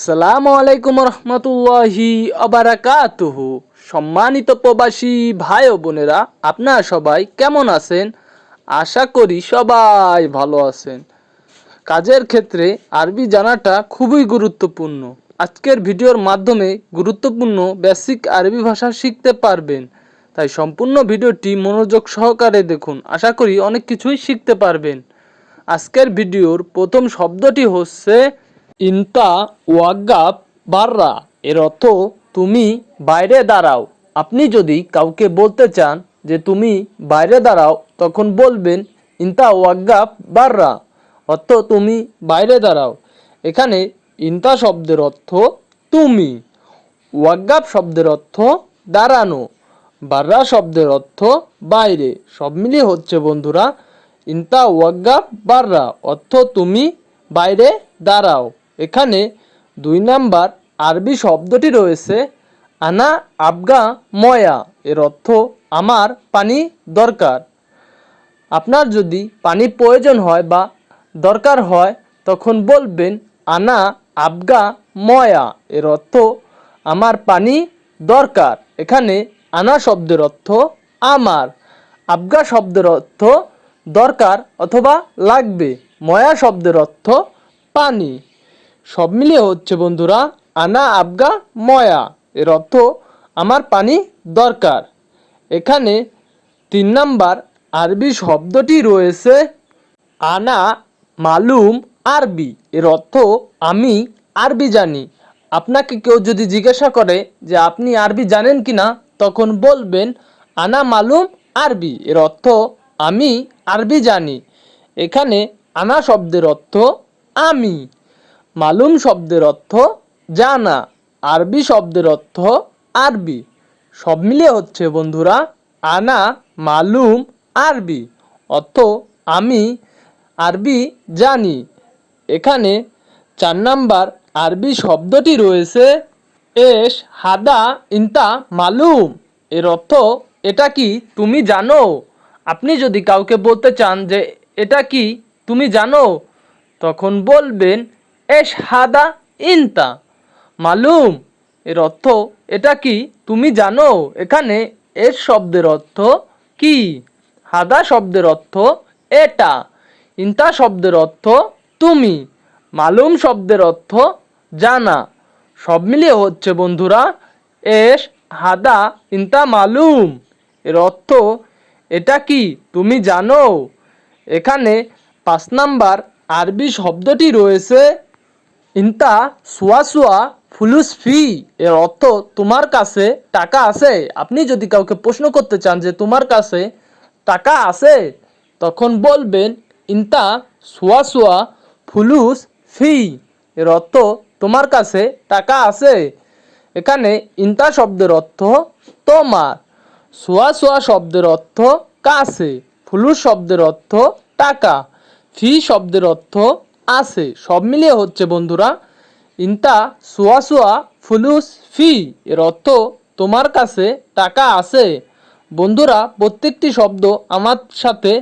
আসসালামু আলাইকুম রহমতুল্লাহি আবারাকাতুহু। সম্মানিত প্রবাসী ভাই ও বোনেরা, আপনারা সবাই কেমন আছেন? আশা করি সবাই ভালো আছেন। কাজের ক্ষেত্রে আরবি জানাটা খুবই গুরুত্বপূর্ণ। আজকের ভিডিওর মাধ্যমে গুরুত্বপূর্ণ বেসিক আরবি ভাষা শিখতে পারবেন। তাই সম্পূর্ণ ভিডিওটি মনোযোগ সহকারে দেখুন। আশা করি অনেক কিছুই শিখতে পারবেন। আজকের ভিডিওর প্রথম শব্দটি হচ্ছে ইনতা ওয়াগাব বাররা। এর অর্থ, তুমি বাইরে দাঁড়াও। আপনি যদি কাউকে বলতে চান যে তুমি বাইরে দাঁড়াও, তখন বলবেন, ইনতা ওয়াগাব বাররা। অর্থ, তুমি বাইরে দাঁড়াও। এখানে ইনতা শব্দের অর্থ, তুমি। ওয়াগাব শব্দের অর্থ, দাঁড়ানো। বাররা শব্দের অর্থ, বাইরে। সব মিলিয়ে হচ্ছে, বন্ধুরা, ইনতা ওয়াগাব বাররা। অর্থ, তুমি বাইরে দাঁড়াও। এখানে দুই নাম্বার আরবি শব্দটি রয়েছে, আনা আবগা ময়া এর অর্থ, আমার পানি দরকার আপনার যদি পানি প্রয়োজন হয় বা দরকার হয়, তখন বলবেন, আনা আবগা ময়া এর অর্থ, আমার পানি দরকার এখানে আনা শব্দের অর্থ, আমার আবগা শব্দের অর্থ, দরকার অথবা লাগবে ময়া শব্দের অর্থ, পানি সব মিলিয়ে হচ্ছে বন্ধুরা, আনা, আবগা, ময়া। এর অর্থ, আমার পানি দরকার। এখানে তিন নাম্বার আরবি শব্দটি রয়েছে, আনা, মালুম, আরবি। এর অর্থ, আমি আরবি জানি। আপনাকে কেউ যদি জিজ্ঞাসা করে যে আপনি আরবি জানেন কি না তখন বলবেন, আনা, মালুম, আরবি। এর অর্থ, আমি আরবি জানি। এখানে আনা শব্দের অর্থ, আমি। মালুম শব্দের অর্থ জানা, আরবি শব্দের অর্থ আরবি। সব মিলিয়ে হচ্ছে বন্ধুরা, আনা, মালুম, আরবি। অর্থ আমি, আরবি জানি। এখানে চার নাম্বার আরবি শব্দটি রয়েছে, এস, হাদা, ইন্তা, মালুম। এর অর্থ, এটা কি তুমি জানো? আপনি যদি কাউকে বলতে চান যে, এটা কি তুমি জানো? তখন বলবেন এস হাদা ইনতা। মালুম, এর অর্থ এটা কি? তুমি জানো? এখানে এস শব্দের অর্থ কি? হাদা শব্দের অর্থ এটা। ইনতা শব্দের অর্থ তুমি। মালুম শব্দের অর্থ জানা। সব মিলিয়ে হচ্ছে বন্ধুরা, এস হাদা ইনতা মালুম, এর অর্থ এটা কি? তুমি জানো? এখানে পাঁচ নাম্বার আরবি শব্দটি রয়েছে ইনতা সুয়া ফুলুস ফি। এর অর্থ, তোমার কাছে টাকা আছে। আপনি যদি কাউকে প্রশ্ন করতে চান যে, তোমার কাছে টাকা আছে? তখন বলবেন, ইনতা সুয়া ফুলুস ফি। এর অর্থ, তোমার কাছে টাকা আছে। এখানে ইনতা শব্দের অর্থ, তোমার। সোয়া সোয়া শব্দের অর্থ, কাছে। ফুলুস শব্দের অর্থ, টাকা। ফি শব্দের অর্থ আছে। সব মিলিয়ে হচ্ছে বন্ধুরা, ইনতা সোয়া সোয়া ফুলুস ফি, এর অর্থ তোমার কাছে টাকা আছে। বন্ধুরা, প্রত্যেকটি শব্দ আমার সাথে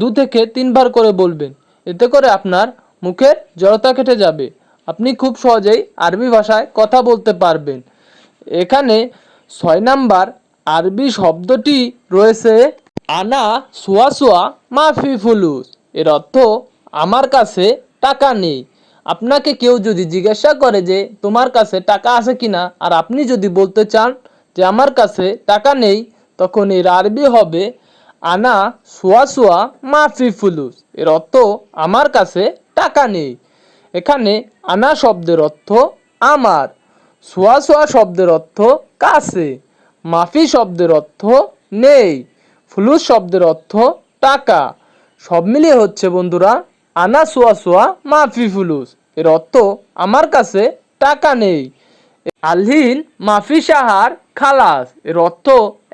দু থেকে তিনবার করে বলবেন, এতে করে আপনার মুখের জড়তা কেটে যাবে। আপনি খুব সহজেই আরবি ভাষায় কথা বলতে পারবেন। এখানে ছয় নাম্বার আরবি শব্দটি রয়েছে, আনা সোয়া সোয়া মাফি ফুলুস, এর অর্থ আমার কাছে টাকা নেই। আপনাকে কেউ যদি জিজ্ঞাসা করে যে, তোমার কাছে টাকা আছে কিনা? আর আপনি যদি বলতে চান যে, আমার কাছে টাকা নেই, তখন এর আরবি হবে, আনা সোয়া সোয়া মাফি ফুলুস। এর অর্থ, আমার কাছে টাকা নেই। এখানে আনা শব্দের অর্থ, আমার। সোয়া সোয়া শব্দের অর্থ, কাছে। মাফি শব্দের অর্থ, নেই। ফুলুস শব্দের অর্থ, টাকা। সব মিলিয়ে হচ্ছে বন্ধুরা আনা সোয়া সোয়া মাফি ফুলুস এর অর্থ, আমার কাছে টাকা নেই। আলহিন মাফি সাহার খালাস। এর অর্থ,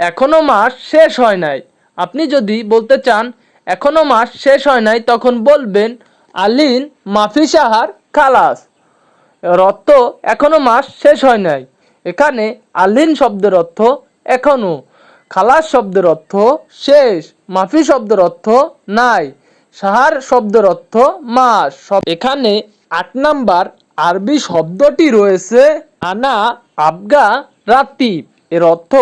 এখনও মাস শেষ হয় নাই। আপনি যদি বলতে চান, এখনও মাস শেষ হয় নাই, তখন বলবেন আলিন মাফি সাহার খালাস। এর অর্থ, এখনও মাস শেষ হয় নাই। এখানে আলিন শব্দের অর্থ, এখনও। খালাস শব্দের অর্থ, শেষ। মাফি শব্দের অর্থ, নাই। সাহার শব্দের অর্থ মাস এখানে আট নাম্বার আরবি শব্দটি রয়েছে, আনা, আবগা রাতিব এর অর্থ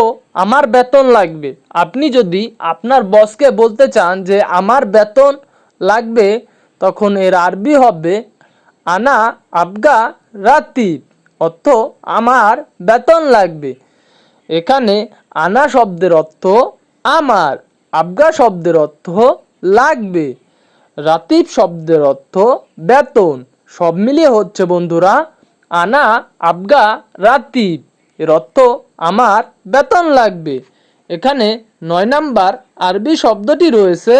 আমার বেতন লাগবে। আপনি যদি আপনার বসকে বলতে চান যে আমার বেতন লাগবে, তখন এর আরবি হবে আনা, আবগা রাতিব অর্থ আমার বেতন লাগবে। এখানে আনা শব্দের অর্থ আমার, আবগা শব্দের অর্থ লাগবে। রাতিব শব্দের অর্থ বেতন। সব মিলিয়ে হচ্ছে বন্ধুরা, আনা আবগা রাতিব এর অর্থ আমার বেতন লাগবে। এখানে নয় নাম্বার আরবি শব্দটি রয়েছে,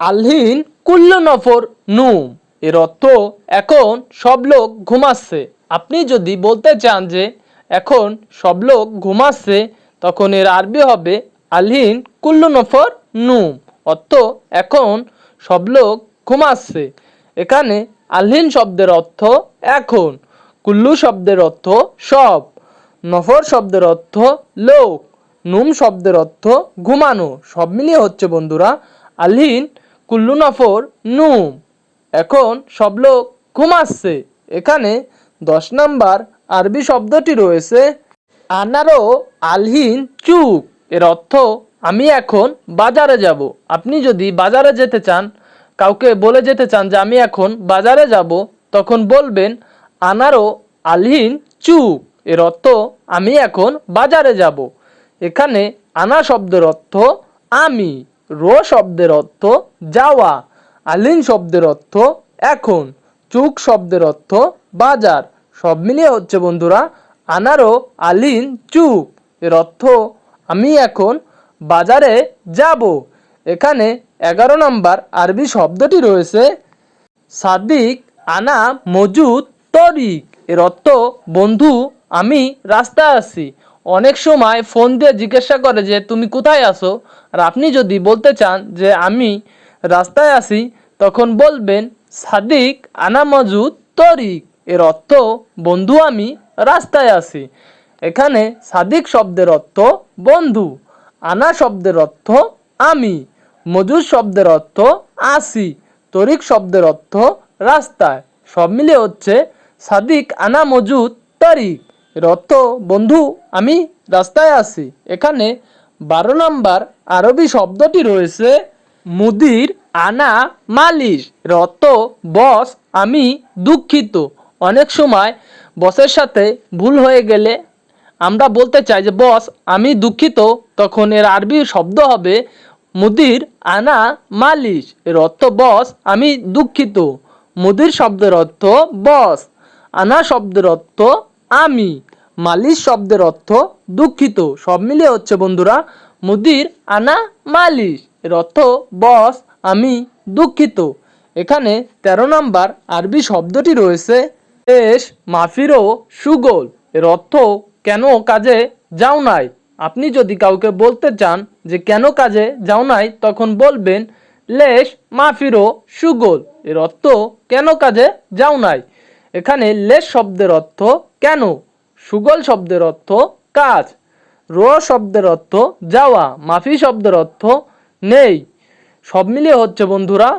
আলহিন কুল্ল নফর নুম। এর অর্থ এখন সব লোক ঘুমাচ্ছে। আপনি যদি বলতে চান যে এখন সব লোক ঘুমাচ্ছে, তখন এর আরবি হবে আলহিন কুল্লু নফর নুম। অর্থ এখন সব লোক ঘুমাচ্ছে এখানে আলহিন শব্দের অর্থ এখন, কুল্লু শব্দের অর্থ সব, নফর শব্দের অর্থ লোক, নুম শব্দের অর্থ ঘুমানো। সব মিলিয়ে হচ্ছে বন্ধুরা আলহিন, কুল্লু, নফর, নুম। এখন সব লোক ঘুমাচ্ছে এখানে দশ নাম্বার আরবি শব্দটি রয়েছে, আনারো আলহিন চুপ। এর অর্থ, আমি এখন বাজারে যাব। আপনি যদি বাজারে যেতে চান কাউকে বলে যেতে চান যে আমি এখন বাজারে যাব, তখন বলবেন আনারো আলহিন চুপ। এর অর্থ, আমি এখন বাজারে যাব। এখানে আনা শব্দের অর্থ, আমি। রো শব্দের অর্থ, যাওয়া। আলিন শব্দের অর্থ, এখন। চুক শব্দের অর্থ, বাজার। সব মিলিয়ে হচ্ছে, বন্ধুরা, আনারও আলিন চুপ। এর অর্থ, আমি এখন বাজারে যাব। এখানে এগারো নম্বর আরবি শব্দটি রয়েছে সাদিক, আনা, মজুদ, তরিক। এর অর্থ, বন্ধু, আমি রাস্তায় আছি। অনেক সময় ফোন দিয়ে জিজ্ঞাসা করে যে, তুমি কোথায় আসো আর আপনি যদি বলতে চান যে, আমি রাস্তায় আসি তখন বলবেন, সাদিক, আনা, মজুদ, তরিক। এর অর্থ, বন্ধু, আমি রাস্তায় আছি। এখানে সাদিক শব্দের অর্থ, বন্ধু। আনা শব্দের অর্থ, আমি। মজুদ শব্দের অর্থ আসি, তরিক শব্দের অর্থ রাস্তায়। সব মিলে হচ্ছে সাদিক আনা মজুদ তরিক এর অর্থ, বন্ধু, আমি রাস্তায় আছি। এখানে বারো নম্বর আরবি শব্দটি রয়েছে মুদির আনা মালিশ। এর অর্থ, বস, আমি দুঃখিত। অনেক সময় বসের সাথে ভুল হয়ে গেলে আমরা বলতে চাই যে, বস, আমি দুঃখিত। তখন এর আরবি শব্দ হবে মুদির আনা মালিশ। এর অর্থ, বস, আমি দুঃখিত। মুদির শব্দের অর্থ, বস। আনা শব্দের অর্থ, আমি। মালিশ শব্দের অর্থ, দুঃখিত। সব মিলিয়ে হচ্ছে, বন্ধুরা, মুদির আনা মালিশ। এর অর্থ, বস, আমি দুঃখিত। এখানে তেরো নম্বর আরবি শব্দটি রয়েছে এস মাফিরো সুগোল। এর অর্থ, কেন কাজে যাও নাই? আপনি যদি কাউকে বলতে চান যে কেন কাজে যাও নাই, তখন বলবেন, লেশ, মাফিরো, সুগোল। এর অর্থ, কেন কাজে যাও নাই? এখানে লেশ শব্দের অর্থ, কেন? সুগল শব্দের অর্থ, কাজ। র শব্দের অর্থ, যাওয়া। মাফি শব্দের অর্থ, নেই। সব মিলিয়ে হচ্ছে, বন্ধুরা,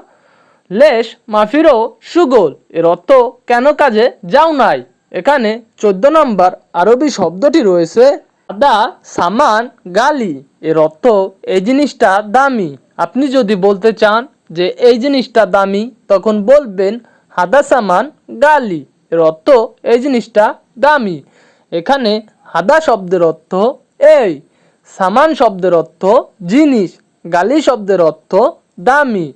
লেশ, মাফিরো, সুগোল। এর অর্থ, কেন কাজে যাও নাই? এখানে চোদ্দ নম্বর আরবি শব্দটি রয়েছে আদা, সামান, গালি, এর অর্থ এই জিনিসটা দামি। আপনি যদি বলতে চান যে এই জিনিসটা দামি, তখন বলবেন হাদা সামান, গালি, এর অর্থ এই জিনিসটা দামি। এখানে হাদা শব্দের অর্থ এই, সামান শব্দের অর্থ জিনিস, গালি শব্দের অর্থ দামি।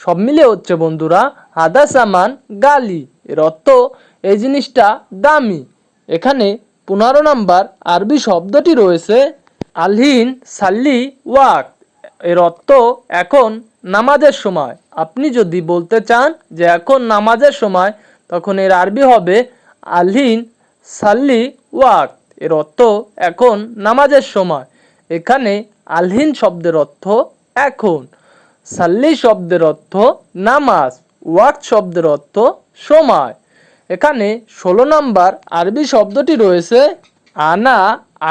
সব মিলে হচ্ছে বন্ধুরা হাদা সামান, গালি, এর অর্থ এই জিনিসটা দামি। এখানে পনেরো নাম্বার আরবি শব্দটি রয়েছে আলহিন সাল্লি ওয়াক। এর অর্থ এখন নামাজের সময়। আপনি যদি বলতে চান যে এখন নামাজের সময়, তখন এর আরবি হবে আলহিন সাল্লি ওয়াক। এর অর্থ এখন নামাজের সময়। এখানে আলহিন শব্দের অর্থ এখন। সাল্লি শব্দের অর্থ নামাজ। ওয়াক্ত শব্দের অর্থ সময়। এখানে ষোলো নম্বর আরবি শব্দটি রয়েছে, আনা,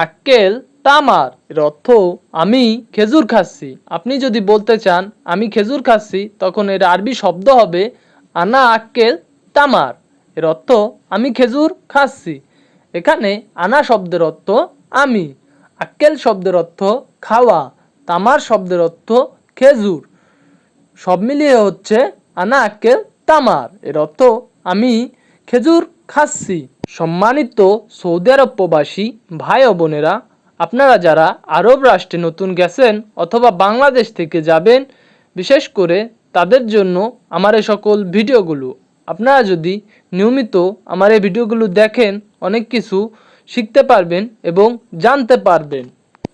আক্কেল, তামার। এর অর্থ, আমি খেজুর খাচ্ছি। আপনি যদি বলতে চান, আমি খেজুর খাচ্ছি, তখন এর আরবি শব্দ হবে, আনা, আক্কেল, তামার। এর অর্থ, আমি খেজুর খাচ্ছি। এখানে আনা শব্দের অর্থ, আমি। আক্কেল শব্দের অর্থ, খাওয়া। তামার শব্দের অর্থ, খেজুর। সব মিলিয়ে হচ্ছে, আনা, আক্কেল, তামার। এর অর্থ, আমি খেজুর খাচ্ছি সম্মানিত সৌদি আরব প্রবাসী ভাই ও বোনেরা, আপনারা যারা আরব রাষ্ট্রে নতুন গেছেন অথবা বাংলাদেশ থেকে যাবেন, বিশেষ করে তাদের জন্য আমার এই সকল ভিডিওগুলো। আপনারা যদি নিয়মিত আমার এই ভিডিওগুলো দেখেন, অনেক কিছু শিখতে পারবেন এবং জানতে পারবেন।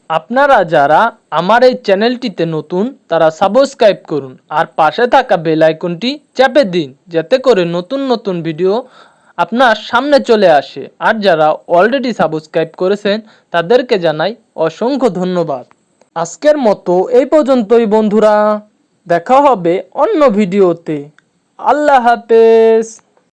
আপনারা যারা আমার এই চ্যানেলটিতে নতুন, তারা সাবস্ক্রাইব করুন আর পাশে থাকা বেল আইকনটি চাপে দিন, যাতে করে নতুন নতুন ভিডিও আপনার সামনে চলে আসে। আর যারা অলরেডি সাবস্ক্রাইব করেছেন, তাদেরকে জানাই অসংখ্য ধন্যবাদ। আজকের মতো এই পর্যন্তই বন্ধুরা। দেখা হবে অন্য ভিডিওতে। আল্লাহ হাফেজ।